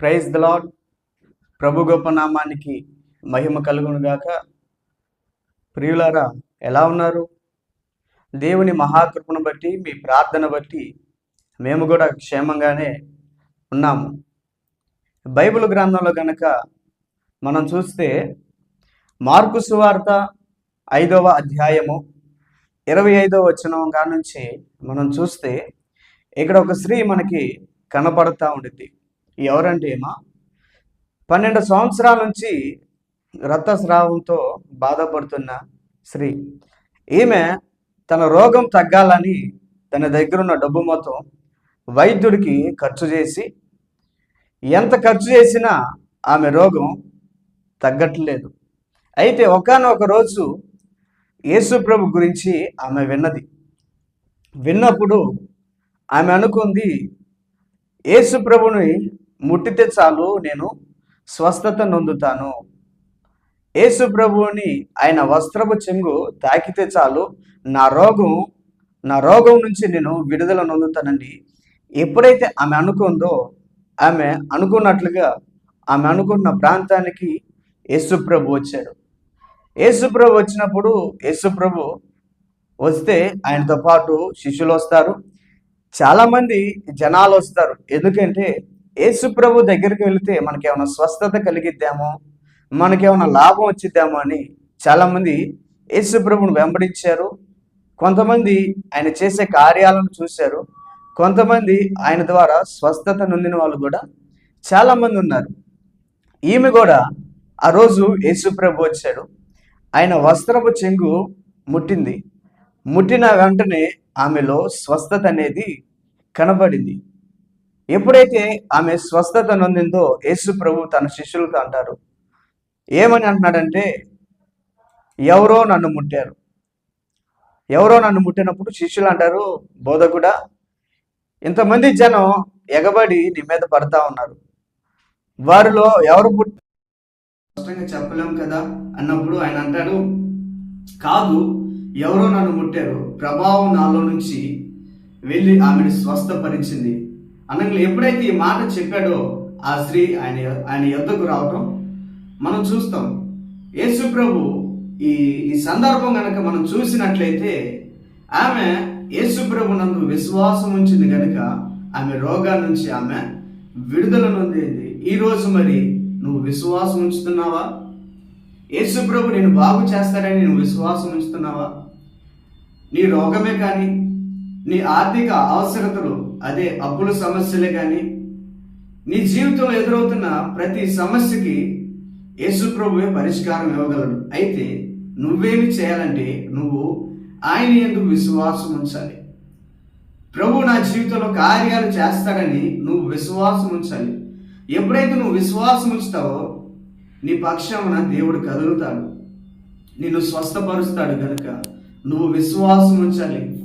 Praise the lord ప్రభు గొప్ప నామానికి మహిమ కలుగునుగాక ప్రియులారా ఎలా ఉన్నారు? దేవుని మహాకృపను బట్టి మీ ప్రార్థన బట్టి మేము కూడా క్షేమంగానే ఉన్నాము. బైబిల్ గ్రంథంలో గనక మనం చూస్తే మార్కు సువార్త ఐదవ అధ్యాయము ఇరవై ఐదవ వచనం కానుంచి మనం చూస్తే ఇక్కడ ఒక స్త్రీ మనకి కనపడతా ఉండిద్ది. ఎవరంటే ఏమా? పన్నెండు సంవత్సరాల నుంచి రక్తస్రావంతో బాధపడుతున్న స్త్రీ. ఈమె తన రోగం తగ్గాలని తన దగ్గర ఉన్న డబ్బు మొత్తం వైద్యుడికి ఖర్చు చేసి ఎంత ఖర్చు చేసినా ఆమె రోగం తగ్గట్లేదు. అయితే ఒకనొక రోజు యేసు ప్రభు గురించి ఆమె విన్నది. విన్నప్పుడు ఆమె అనుకుంది యేసు ప్రభుని ముట్టితే చాలు నేను స్వస్థత నొందుతాను. యేసు ప్రభువుని ఆయన వస్త్రపు చెంగు తాకితే చాలు నా రోగం నా రోగం నుంచి నేను విడుదల నొందుతానండి. ఎప్పుడైతే ఆమె అనుకుందో ఆమె అనుకున్నట్లుగా ఆమె అనుకున్న ప్రాంతానికి యేసుప్రభు వచ్చాడు. యేసుప్రభు వచ్చినప్పుడు యేసుప్రభు వస్తే ఆయనతో పాటు శిష్యులు వస్తారు. చాలామంది జనాలు వస్తారు. ఎందుకంటే యేసు ప్రభు దగ్గరికి వెళితే మనకేమైనా స్వస్థత కలిగిద్దామో? మనకేమైనా లాభం వచ్చిద్దామో అని చాలామంది యేసు ప్రభుని వెంబడించారు. కొంతమంది ఆయన చేసే కార్యాలను చూశారు. కొంతమంది ఆయన ద్వారా స్వస్థత నొందిన వాళ్ళు కూడా చాలామంది ఉన్నారు. ఈమె కూడా ఆ రోజు యేసు ప్రభు వచ్చాడు. ఆయన వస్త్రపు చెంగు ముట్టింది. ముట్టిన వెంటనే ఆమెలో స్వస్థత అనేది కనబడింది. ఎప్పుడైతే ఆమె స్వస్థత నొందిందో యేసు ప్రభు తన శిష్యులతో అంటారు. ఏమని అంటున్నాడంటే ఎవరో నన్ను ముట్టారు. ఎవరో నన్ను ముట్టినప్పుడు శిష్యులు అంటారు బోధకుడా ఇంతమంది జనం ఎగబడి నీ మీద పడతా ఉన్నారు. వారిలో ఎవరు పుట్టి స్పష్టంగా చెప్పలేం కదా అన్నప్పుడు ఆయన అంటాడు కాదు ఎవరో నన్ను ముట్టారు. ప్రభావం నాలో నుంచి వెళ్ళి ఆమెను స్వస్థపరిచింది. అనగా ఎప్పుడైతే ఈ మాట చెప్పాడో ఆ స్త్రీ ఆయన ఆయన యుద్ధకు రావటం మనం చూస్తాం. యేసు ప్రభు ఈ ఈ సందర్భం కనుక మనం చూసినట్లయితే ఆమె యేసు ప్రభు నందు విశ్వాసం ఉంచింది కనుక ఆమె రోగాల నుంచి ఆమె విడుదల నొందింది. ఈరోజు మరి నువ్వు విశ్వాసం ఉంచుతున్నావా? యేసు ప్రభు నేను బాగు చేస్తాడని నువ్వు విశ్వాసం ఉంచుతున్నావా? నీ రోగమే కానీ నీ ఆర్థిక అవసరతలు అదే అప్పుల సమస్యలే కానీ నీ జీవితంలో ఎదురవుతున్న ప్రతి సమస్యకి యేసుప్రభువే పరిష్కారం ఇవ్వగలడు. అయితే నువ్వేమి చేయాలంటే నువ్వు ఆయన ఎందుకు విశ్వాసం ఉంచాలి. ప్రభు నా జీవితంలో కార్యాలు చేస్తాడని నువ్వు విశ్వాసం ఉంచాలి. ఎప్పుడైతే నువ్వు విశ్వాసం ఉంచుతావో నీ పక్షమున దేవుడు కదులుతాడు. నిన్ను స్వస్థపరుస్తాడు కనుక నువ్వు విశ్వాసం ఉంచాలి.